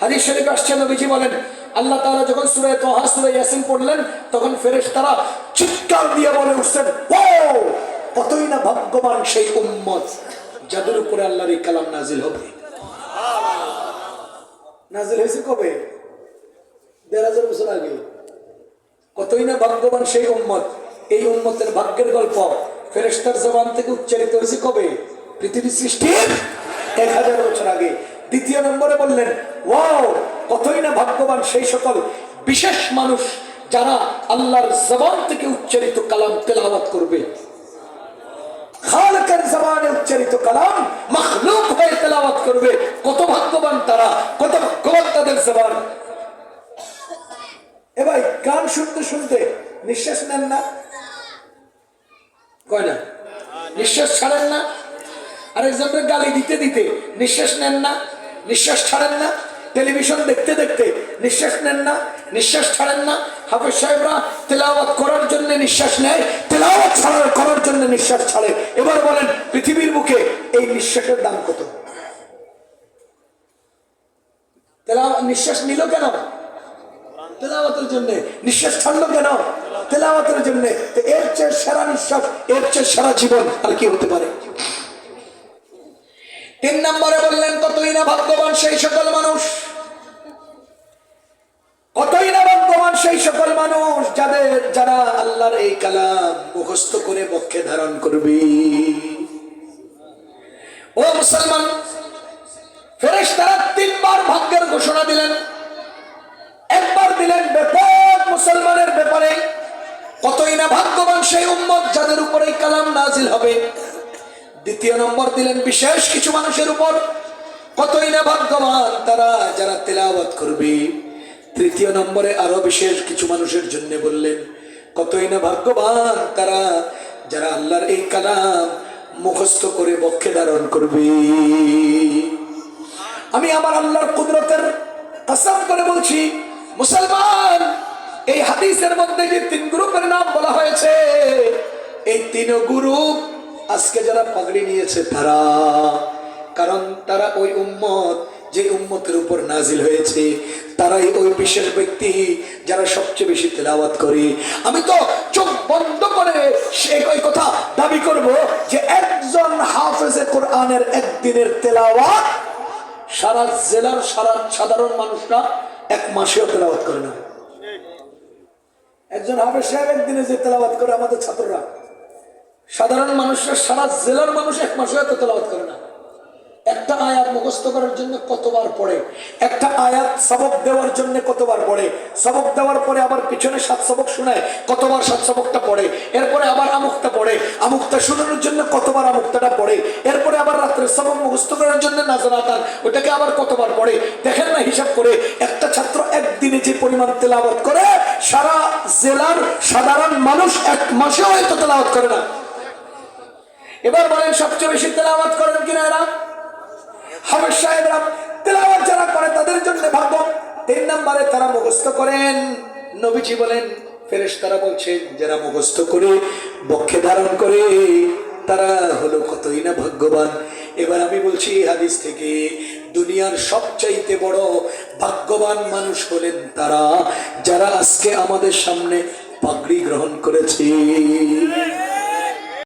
হাদিস শরীফ আসছে, নবীজি বলেন, আল্লাহ যখন সূরা তোহা, সূরা ইয়াসিন পড়লেন, তখন ফেরেশতারা চিৎকার দিয়ে বলে উঠছেন ও কতই না ভাগ্যবান সেই উম্মত যাদের উপরে আল্লাহর এই কালাম নাজিল হবে। নাজিল হয়েছে কবে? দেড় হাজার বছর আগে। কতই না ভাগ্যবান সেই উম্মত? এই উম্মতের ভাগ্যের গল্প ফেরেস্তার জবান থেকে উচ্চারিত হয়েছে কবে? পৃথিবী সৃষ্টির এক হাজার বছর আগে। দ্বিতীয় নম্বরে বললেন, ওয়াও, কতই না ভাগ্যবান সেই সকল বিশেষ মানুষ যারা আল্লাহর জবান থেকে উচ্চারিত কালাম তেলাওয়াত করবে। উচ্চারিত কালাম মখলুক হয়ে করবে। কত ভাগ্যবান তারা, কত ভাগ্যবান তাদের জবান। এ ভাই গান শুনতে শুনতে নিঃশ্বাস নেন না? কয় না? নিঃশ্বাস ছাড়েন না? আরেকজনকে গালি দিতে দিতে নিঃশ্বাস নেন না? নিঃশ্বাস ছাড়েন না। টেলিভিশন দেখতে দেখতে নিঃশ্বাস নেন না। নিঃশ্বাস ছাড়েন না। হাফেজ সাহেবরা তেলাওয়াত করার জন্য নিঃশ্বাস নেয়। তেলাওয়াত ছাড়ার করার জন্য নিঃশ্বাস ছাড়ে। এবার বলেন, পৃথিবীর বুকে এই নিঃশ্বাসের দাম কত? নিঃশ্বাস নিল কেন? তেলাওয়াতের জন্য। নিঃশ্বাস ছাড়লো কেন? তেলাওয়াতের জন্য। এর চেয়ে সারা নিঃশ্বাস, এর চেয়ে সারা জীবন আর কি হতে পারে? তিন নম্বরে বললেন, কতই না ভাগ্যবান সেই সকল মানুষ? কতই না ভাগ্যবান সেই সকল মানুষ যাদের, যারা আল্লাহর এই কালাম মুখস্থ করে বক্ষে ধারণ করবে? ও মুসলমান ফেরেশ তারা তিনবার ভাগ্যের ঘোষণা দিলেন। একবার দিলেন ব্যাপক মুসলমানের ব্যাপারে। কতই না ভাগ্যবান সেই উম্মত যাদের উপরে কালাম নাজিল হবে। দ্বিতীয় নম্বর দিলেন বিশেষ কিছু মানুষের উপর। কতই না ভাগ্যবান তারা যারা তেলাওয়াত করবে। তৃতীয় নম্বরে আরও বিশেষ কিছু মানুষের জন্য বললেন, কতই না ভাগ্যবান তারা যারা আল্লাহর এই কালাম মুখস্থ করে বক্ষে ধারণ করবে। আমি আমার আল্লাহর কুদরতের কসম করে বলছি, মুসলমান, এই হাদিসের মধ্যে যে তিন গ্রুপের নাম বলা হয়েছে, এই তিন গ্রুপ আজকে যারা পাগড়ি নিয়েছে তারা, কারণ তারা ওই উম্মত, যে উম্মতের উপর নাজিল হয়েছে, তারাই ওই বিশেষ ব্যক্তি যারা সবচেয়ে বেশি তেলাওয়াত করে। আমি তো চোখ বন্ধ করে ওই কথা দাবি করব যে একজন হাফেজে কোরআনের একদিনের তেলাওয়াত সারা জেলার সারা সাধারণ মানুষরা এক মাসেও তেলাওয়াত করে না। একজন হাফেজ সাহেব একদিনে যে তেলাওয়াত করে আমাদের ছাত্ররা। সাধারণ মানুষরা সারা জেলার মানুষ এক মাসেও এত তেলাওয়াত করে না। একটা আয়াত মুখস্থ করার জন্য কতবার পড়ে? একটা আয়াত সবক দেওয়ার জন্য কতবার পড়ে? সবক দেওয়ার পরে আবার পিছনে সাত সবক শোনায়, কতবার সাত সবকটা পড়ে? এরপরে আবার আমুকটা পড়ে, আমুকটা শোনানোর জন্য কতবার আমুকটাটা পড়ে? এরপরে আবার রাত্রে সবক মুখস্থ করার জন্য নাজরাতান, ওটাকে আবার কতবার পড়ে? দেখেন না হিসাব করে, একটা ছাত্র একদিনে যে পরিমাণ তেলাওয়াত করে, সারা জেলার সাধারণ মানুষ এক মাসেও হয়তো তেলাওয়াত করে না। এবার বলেন, সবচেয়ে বেশি তেলাওয়াত করেন কিনা এরা? হাফেজ সাহেবরা তেলাওয়াত যারা করে তাদের জন্য ভাগ্য। তিন নম্বরে তারা মুখস্থ করেন। নবীজি বলেন, ফেরেশতারা বলছেন, যারা মুখস্থ করে, বক্ষে ধারণ করে, তারা হলো কতই না ভাগ্যবান। এবার আমি বলছি হাদিস থেকে দুনিয়ার সবচাইতে বড় ভাগ্যবান মানুষ হলেন তারা, যারা আজকে আমাদের সামনে পাগড়ি গ্রহণ করেছে।